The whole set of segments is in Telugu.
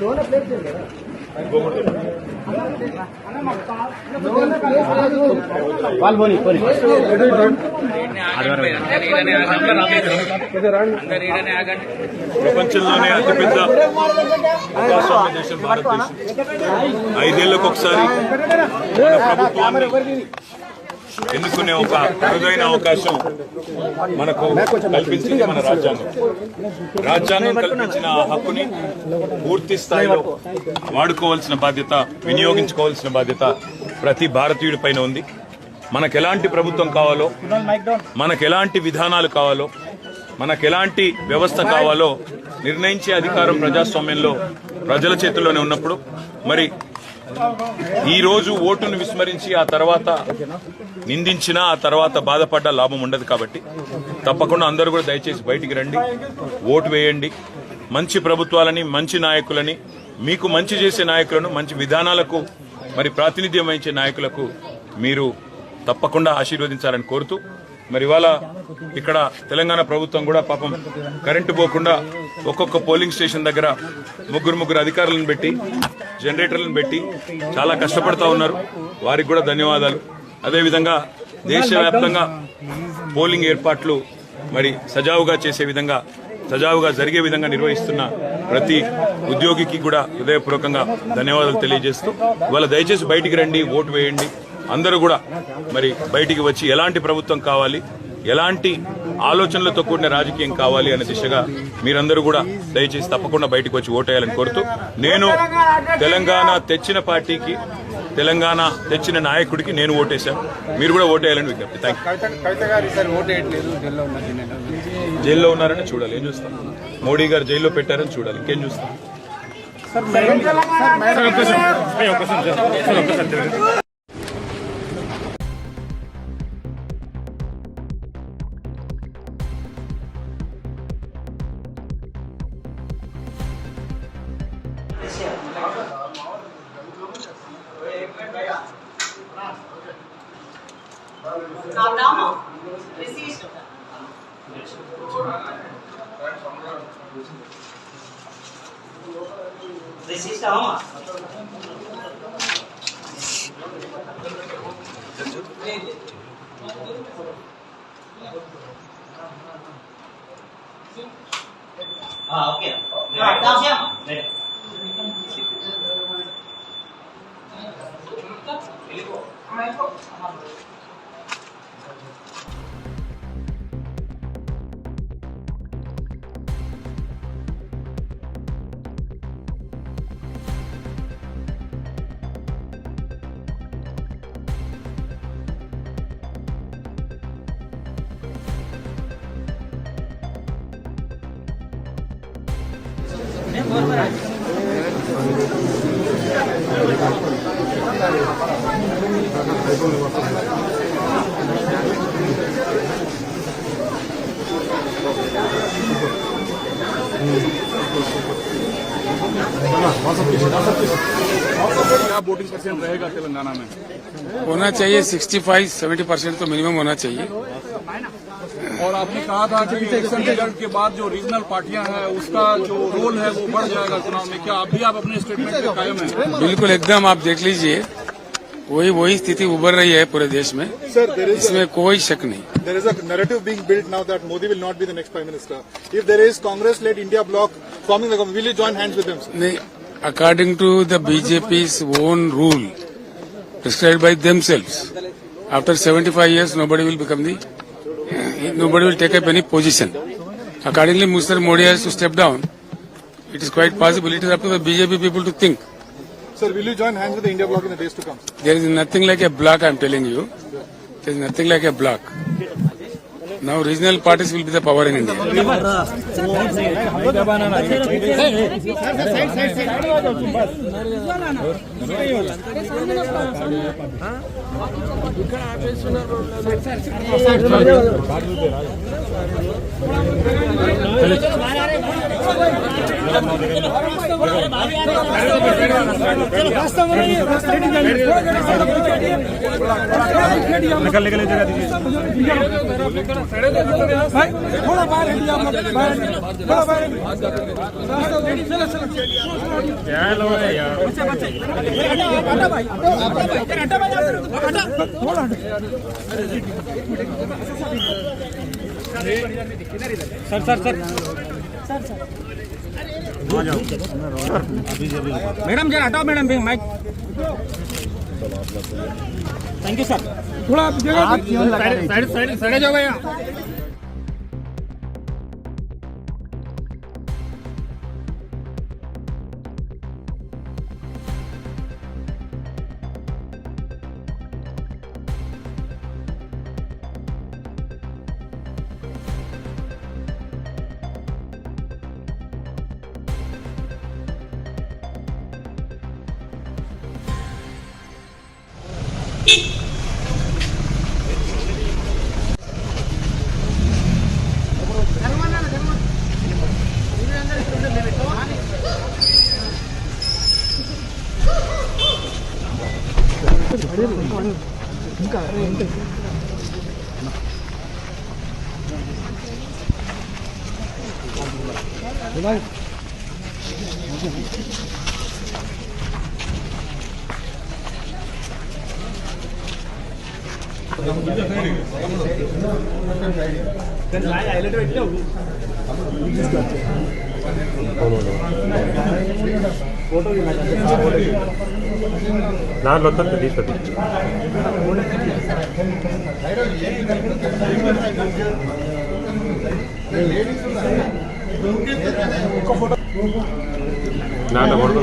లోన ప్లేట్ చేయండి వాళ్ళు పోనీ పోనీ ప్రపంచంలోనే అతిపెద్ద ప్రజాస్వామ్య దేశం భారతదేశం. ఐదేళ్ళకు ఒకసారి ప్రభుత్వాన్ని ఎన్నుకునే ఒక అరుదైన అవకాశం మనకు కల్పించింది మన రాజ్యాంగం. రాజ్యాంగం కల్పించిన ఆ హక్కుని పూర్తి స్థాయిలో వాడుకోవాల్సిన బాధ్యత వినియోగించుకోవాల్సిన బాధ్యత ప్రతి భారతీయుడి పైన ఉంది. మనకు ఎలాంటి ప్రభుత్వం కావాలో మనకు ఎలాంటి విధానాలు కావాలో మనకు ఎలాంటి వ్యవస్థ కావాలో నిర్ణయించే అధికారం ప్రజాస్వామ్యంలో ప్రజల చేతుల్లోనే ఉన్నప్పుడు మరి ఈరోజు ఓటును విస్మరించి ఆ తర్వాత నిందించినా ఆ తర్వాత బాధపడ్డ లాభం ఉండదు కాబట్టి తప్పకుండా అందరూ కూడా దయచేసి బయటికి రండి ఓటు వేయండి. మంచి ప్రభుత్వాలని మంచి నాయకులని మీకు మంచి చేసే నాయకులను మంచి విధానాలకు మరి ప్రాతినిధ్యం వహించే నాయకులకు మీరు తప్పకుండా ఆశీర్వదించాలని కోరుతూ మరి ఇవాళ ఇక్కడ తెలంగాణ ప్రభుత్వం కూడా పాపం కరెంటు పోకుండా ఒక్కొక్క పోలింగ్ స్టేషన్ దగ్గర ముగ్గురు ముగ్గురు అధికారులను పెట్టి జనరేటర్లను పెట్టి చాలా కష్టపడతా ఉన్నారు. వారికి కూడా ధన్యవాదాలు. అదేవిధంగా దేశవ్యాప్తంగా పోలింగ్ ఏర్పాట్లు మరి సజావుగా చేసే విధంగా సజావుగా జరిగే విధంగా నిర్వహిస్తున్న ప్రతి ఉద్యోగికి కూడా హృదయపూర్వకంగా ధన్యవాదాలు తెలియజేస్తూ ఇవాళ దయచేసి బయటికి రండి ఓటు వేయండి. అందరూ కూడా మరి బయటికి వచ్చి ఎలాంటి ప్రభుత్వం కావాలి ఎలాంటి ఆలోచనలతో కూడిన రాజకీయం కావాలి అనే దిశగా మీరందరూ కూడా దయచేసి తప్పకుండా బయటికి వచ్చి ఓటేయాలని కోరుతూ నేను తెలంగాణ తెచ్చిన పార్టీకి తెలంగాణ తెచ్చిన నాయకుడికి నేను ఓటేశాను. మీరు కూడా ఓటేయాలని విజ్ఞప్తి. థ్యాంక్ కవిత కవిత గారు ఈసారి ఓటు వేయట్లేదు జైల్లో ఉన్నది నేను యూ జైల్లో ఉన్నారని చూడాలి. ఏం చూస్తాం? మోడీ గారు జైల్లో పెట్టారని చూడాలి. ఇంకేం చూస్తాం? Abraão não. Desista. Desista, vamos lá. Ah, ok. Ah, dá um tempo. Ele ficou. क्या वोटिंग परसेंट रहेगा तेलंगाना में होना चाहिए, 65 70 परसेंट तो मिनिमम होना चाहिए। आपने कहा था कि इलेक्शन के बाद जो रीजनल पार्टियाँ हैं उसका जो रोल है वो बढ़ जाएगा चुनाव में। क्या अभी आप अपने स्टेटमेंट पे कायम है? बिल्कुल एकदम आप देख लीजिए। वही वही स्थिति उभर रही है पूरे देश में। सर इसमें कोई शक नहीं। There is अरेटिव narrative build now that Modi will not be the next prime minister if there is Congress let India block forming will you join hands with them नहीं BJP own rule describe by them self after seventy five years nobody will become the nobody will take up any position accordingly mr modi has to step down it is quite possible it is up to the bjp people to think Sir, will you join hands with the India bloc in the days to come? There is nothing like a block, I'm telling you. There is nothing like a block. Now regional parties will be the power in India. ఇక్కడ ఆపేస్తున్నారు निकल निकल जगह दीजिए थोड़ा बाहर थोड़ा बाहर क्या लोग है यार बच्चे बच्चे मैडम जरा हटाओ madam mic. Thank you sir थोड़ा आप जगह साइड साइड साइड जाओ भैया। దాంట్లో వస్తుంది తీసుకొచ్చి నాన్న కొడుకు.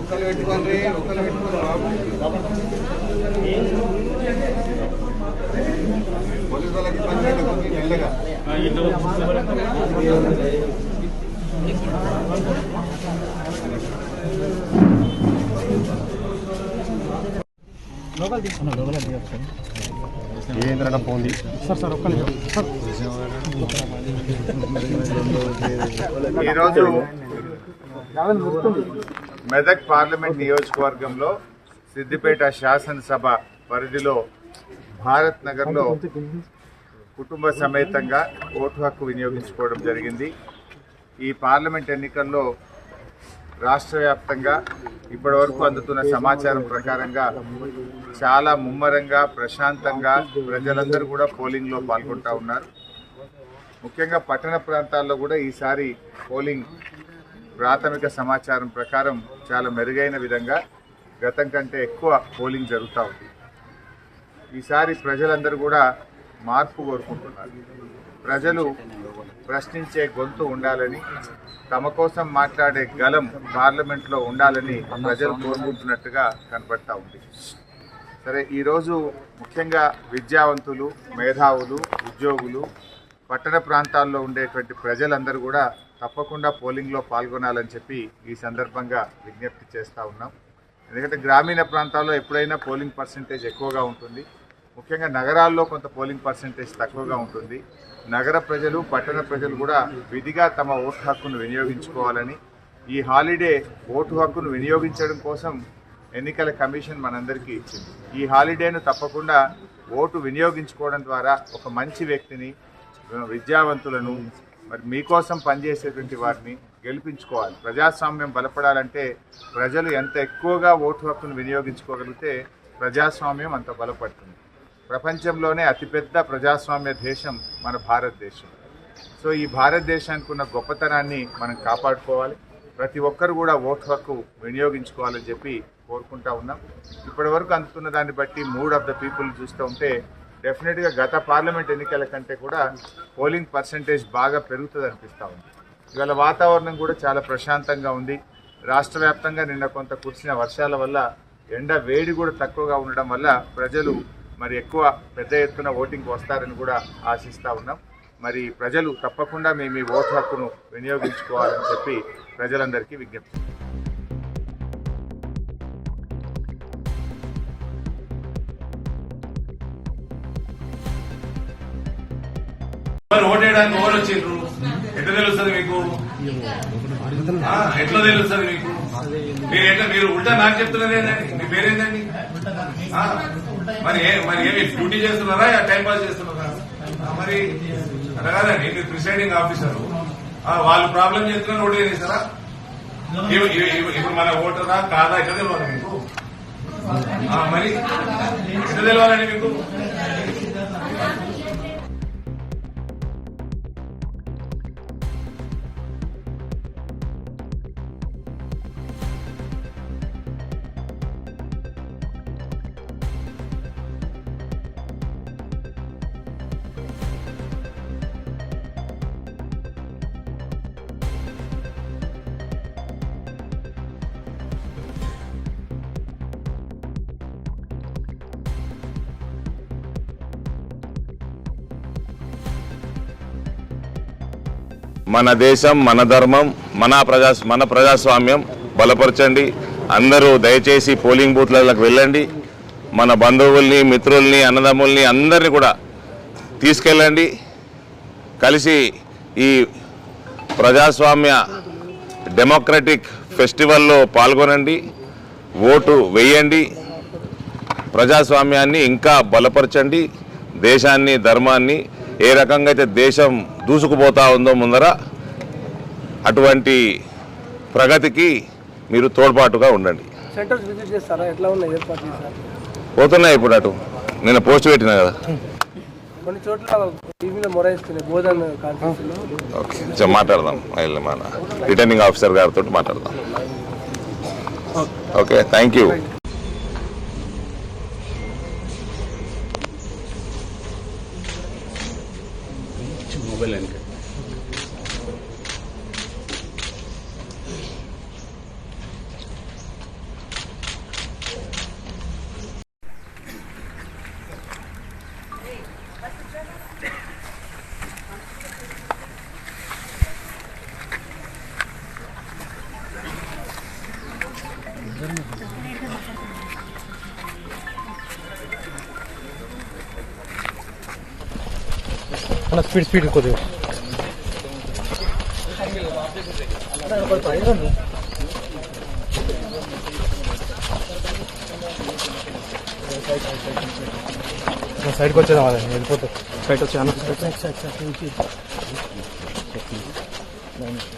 ఒక్కరు పెట్టుకోండి ఒక్కరు పెట్టుకోండి బాబు పోలీసు వాళ్ళకి పని చేయండి కొంచెం మెల్లగా లోకల్ తీసుకున్నా లోకల్ తీసుకున్నా ఏంద్రడం పోంది సార్ సార్ ఒక్క ఈరోజు మెదక్ పార్లమెంట్ నియోజకవర్గంలో సిద్దిపేట శాసనసభ పరిధిలో భారత్ నగర్లో కుటుంబ సమేతంగా ఓటు హక్కు వినియోగించుకోవడం జరిగింది. ఈ పార్లమెంట్ ఎన్నికల్లో రాష్ట్ర వ్యాప్తంగా ఇప్పటివరకు అందుతున్న సమాచారం ప్రకారంగా చాలా ముమ్మరంగా ప్రశాంతంగా ప్రజలందరూ కూడా పోలింగ్లో పాల్గొంటూ ఉన్నారు. ముఖ్యంగా పట్టణ ప్రాంతాల్లో కూడా ఈసారి పోలింగ్ ప్రాథమిక సమాచారం ప్రకారం చాలా మెరుగైన విధంగా గతం కంటే ఎక్కువ పోలింగ్ జరుగుతూ ఉంది. ఈసారి ప్రజలందరూ కూడా మార్పు కోరుకుంటున్నారు. ప్రజలు ప్రశ్నించే గొంతు ఉండాలని తమ కోసం మాట్లాడే గలం పార్లమెంట్లో ఉండాలని ప్రజలు కోరుకుంటున్నట్టుగా కనపడతా ఉంది. సరే ఈరోజు ముఖ్యంగా విద్యావంతులు మేధావులు ఉద్యోగులు పట్టణ ప్రాంతాల్లో ఉండేటువంటి ప్రజలందరూ కూడా తప్పకుండా పోలింగ్లో పాల్గొనాలని చెప్పి ఈ సందర్భంగా విజ్ఞప్తి చేస్తూ ఉన్నాం. ఎందుకంటే గ్రామీణ ప్రాంతాల్లో ఎప్పుడైనా పోలింగ్ పర్సంటేజ్ ఎక్కువగా ఉంటుంది. ముఖ్యంగా నగరాల్లో కొంత పోలింగ్ పర్సంటేజ్ తక్కువగా ఉంటుంది. నగర ప్రజలు పట్టణ ప్రజలు కూడా విధిగా తమ ఓటు హక్కును వినియోగించుకోవాలని ఈ హాలిడే ఓటు హక్కును వినియోగించడం కోసం ఎన్నికల కమిషన్ మనందరికీ ఇచ్చింది. ఈ హాలిడేను తప్పకుండా ఓటు వినియోగించుకోవడం ద్వారా ఒక మంచి వ్యక్తిని విద్యావంతులను మరి మీకోసం పనిచేసేటువంటి వారిని గెలిపించుకోవాలి. ప్రజాస్వామ్యం బలపడాలంటే ప్రజలు ఎంత ఎక్కువగా ఓటు హక్కును వినియోగించుకోగలిగితే ప్రజాస్వామ్యం అంత బలపడుతుంది. ప్రపంచంలోనే అతిపెద్ద ప్రజాస్వామ్య దేశం మన భారతదేశం. సో ఈ భారతదేశానికి ఉన్న గొప్పతనాన్ని మనం కాపాడుకోవాలి. ప్రతి ఒక్కరు కూడా ఓటు హక్కు వినియోగించుకోవాలని చెప్పి కోరుకుంటా ఉన్నాం. ఇప్పటి వరకు అందుతున్న దాన్ని బట్టి మూడ్ ఆఫ్ ద పీపుల్ చూస్తూ ఉంటే డెఫినెట్గా గత పార్లమెంట్ ఎన్నికల కంటే కూడా పోలింగ్ పర్సంటేజ్ బాగా పెరుగుతుంది అనిపిస్తూ ఉంది. ఇవాళ వాతావరణం కూడా చాలా ప్రశాంతంగా ఉంది. రాష్ట్ర వ్యాప్తంగా నిన్న కొంత కురిసిన వర్షాల వల్ల ఎండ వేడి కూడా తక్కువగా ఉండడం వల్ల ప్రజలు మరి ఎక్కువ పెద్ద ఎత్తున ఓటింగ్కి వస్తారని కూడా ఆశిస్తూ ఉన్నాం. మరి ప్రజలు తప్పకుండా మేము ఈ ఓటు హక్కును వినియోగించుకోవాలని చెప్పి ప్రజలందరికీ విజ్ఞప్తి. చేయడానికి ఎవరు వచ్చిండ్రు ఎట్లా తెలుస్తుంది మీకు? ఆ, ఎట్లా తెలుస్తుంది మీకు? మీరు ఎట్లా మీరు ఉల్టా నాకు చెప్తున్నది ఏంటండి మీ పేరేందండి? మరి మరి ఏమి డ్యూటీ చేస్తున్నారా? యా టైం పాస్ చేస్తున్నారా? మరి అట్లా కాదండి మీరు ప్రిసైడింగ్ ఆఫీసర్. వాళ్ళు ప్రాబ్లం చేస్తున్నారు ఓటు చేస్తారా ఇప్పుడు మన ఓటరా కాదా? ఎట్లా తెలియాలి మీకు? మరి ఎట్లా తెలియాలండి మీకు? మన దేశం మన ధర్మం మన ప్రజా మన ప్రజాస్వామ్యం బలపరచండి. అందరూ దయచేసి పోలింగ్ బూత్లకు వెళ్ళండి. మన బంధువుల్ని మిత్రుల్ని అన్నదమ్ముల్ని అందరినీ కూడా తీసుకెళ్ళండి. కలిసి ఈ ప్రజాస్వామ్య డెమోక్రటిక్ ఫెస్టివల్లో పాల్గొనండి. ఓటు వేయండి. ప్రజాస్వామ్యాన్ని ఇంకా బలపరచండి. దేశాన్ని ధర్మాన్ని ఏ రకంగా అయితే దేశం దూసుకుపోతా ఉందో ముందర అటువంటి ప్రగతికి మీరు తోడ్పాటుగా ఉండండి. పోతున్నాయి ఇప్పుడు అటు. నేను పోస్ట్ పెట్టినా కదా. కొన్ని చోట్ల మాట్లాడదాం. రిటర్నింగ్ ఆఫీసర్ గారితో మాట్లాడదాం. Okay. Thank you. Speed speed కొద్దిగా సైడ్కి వచ్చేదా వెళ్ళిపోతా సైడ్ వచ్చాను కెమెరా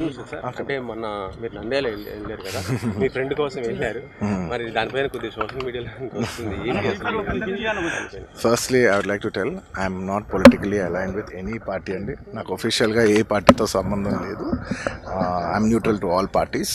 నిమిషం సార్. అంటే మొన్న మీరు నంద్యాల వెళ్ళి- వెళ్ళారు కదా? మీ ఫ్రెండ్ కోసం వెళ్ళారు. మరి దానిపైన కొద్దిగా సోషల్ మీడియాలో? Firstly I would like to tell I'm not politically align with any party అండి. నాకు ఒఫిషియల్గా ఏ పార్టీతో సంబంధం లేదు. I'm neutral to all parties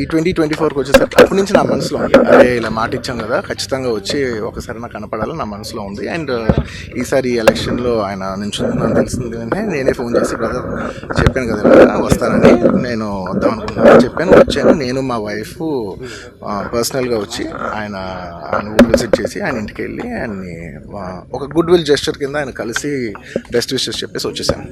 ఈ ట్వంటీ ట్వంటీ ఫోర్కి వచ్చేసరికి అప్పటి నుంచి నా మనసులో ఉంది. అదే ఇలా మాట ఇచ్చాం కదా ఖచ్చితంగా వచ్చి ఒకసారి నాకు కనపడాలని నా మనసులో ఉంది. అండ్ ఈసారి ఎలక్షన్లో ఆయన నించుందని తెలిసింది వెంటనే నేనే ఫోన్ చేసి బ్రదర్ చెప్పాను కదా వస్తానని నేను వద్దాం అనుకుంటున్నాను చెప్పాను. వచ్చాను. నేను మా వైఫ్ పర్సనల్గా వచ్చి ఆయన ఆయన ఊరు విజిట్ చేసి ఆయన ఇంటికి వెళ్ళి ఆయన్ని ఒక గుడ్ విల్ జెస్టర్ కింద ఆయన కలిసి బెస్ట్ విషెస్ చెప్పేసి వచ్చేసాను.